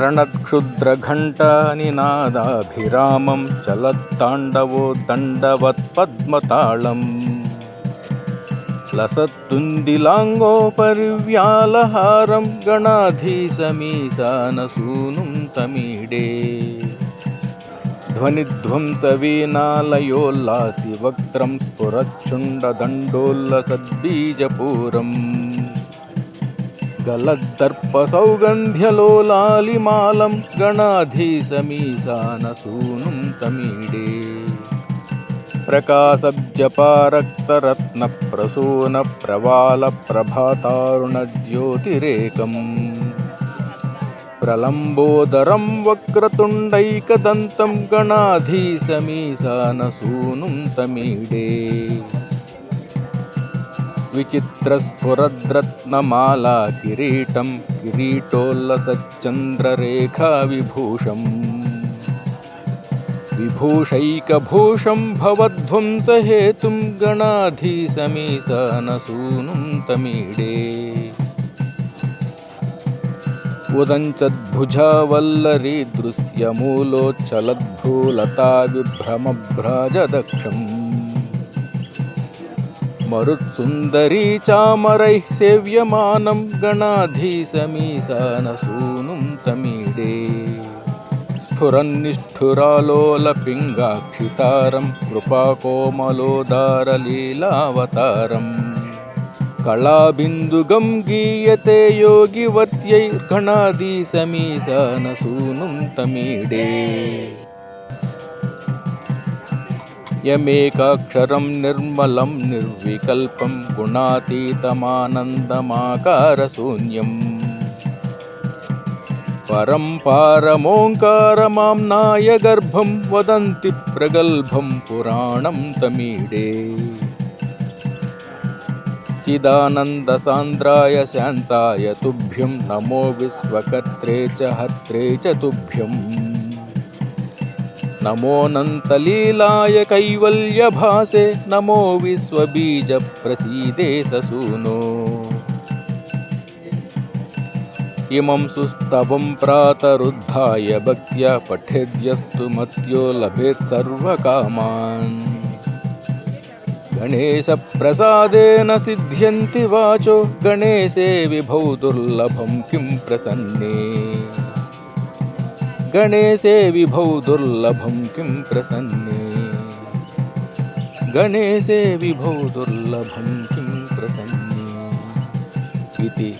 रणक्षुद्रघण्टानिनादाभिरामं चलत्ताण्डवो दण्डवत्पद्मताळम् लसत्तुन्दिलाङ्गोपरिव्यालहारं गणाधीशमीशानसूनुं तमीडे ध्वनिध्वंसवीनालयोल्लासि वक्त्रं स्फुरच्छुण्डदण्डोल्लसद्बीजपूरम् गलद्दर्पसौगन्ध्यलोलालिमालं गणाधीशमीशानसूनुं तमीडे प्रकाशब्जपारक्तरत्नप्रसूनप्रवालप्रभातारुणज्योतिरेकम् प्रलम्बोदरं वक्रतुण्डैकदन्तं गणाधीशमीशानसूनुं तमीडे विचित्रस्फुरद्रत्नमाला किरीटं किरीटोल्लसच्चन्द्ररेखाविभूषम् विभूषैकभूषं भवध्वंसहेतुं गणाधीशमीशानसूनुं तमीडे उदञ्चद्भुजावल्लरीदृश्यमूलोच्छलद्भ्रूलता विभ्रमभ्राजदक्षम् మరుత్సుందరీ చామరై సేవ్యమానం గణాధీశమీశానసూనుం తమీడే. స్ఫురన్నిష్ఠురాలోలపింగాక్షితారం కృపాకోమలోదారలీలావతారం. కళాబిందుగం గీయతే యోగివర్త్యై గణాధీశమీశానసూనుం తమీడే. యమేకాక్షరం నిర్మలం నిర్వికల్పం గుణాతీతమానందమాకారశూన్యం పరం పారమోంకారమాం నాయగర్భం వదంతి ప్రగల్భం పురాణం తమీడే చిదానందసాంద్రాయ శాంతాయ తుభ్యం నమో విశ్వకర్త్రే చ హత్రే చ తుభ్యం नमोऽनन्तलीलाय कैवल्यभासे नमो विश्वबीजप्रसीदे ससूनो इमं सुस्तवं प्रातरुद्धाय भक्त्या पठेद्यस्तु मत्यो लभेत् सर्वकामान् गणेशप्रसादेन सिद्ध्यन्ति वाचो गणेशे विभौ दुर्लभं किं प्रसन्ने गणेशे विभौ दुर्लभं किं प्रसन्ने गणेशे विभौ दुर्लभं किं प्रसन्ने इति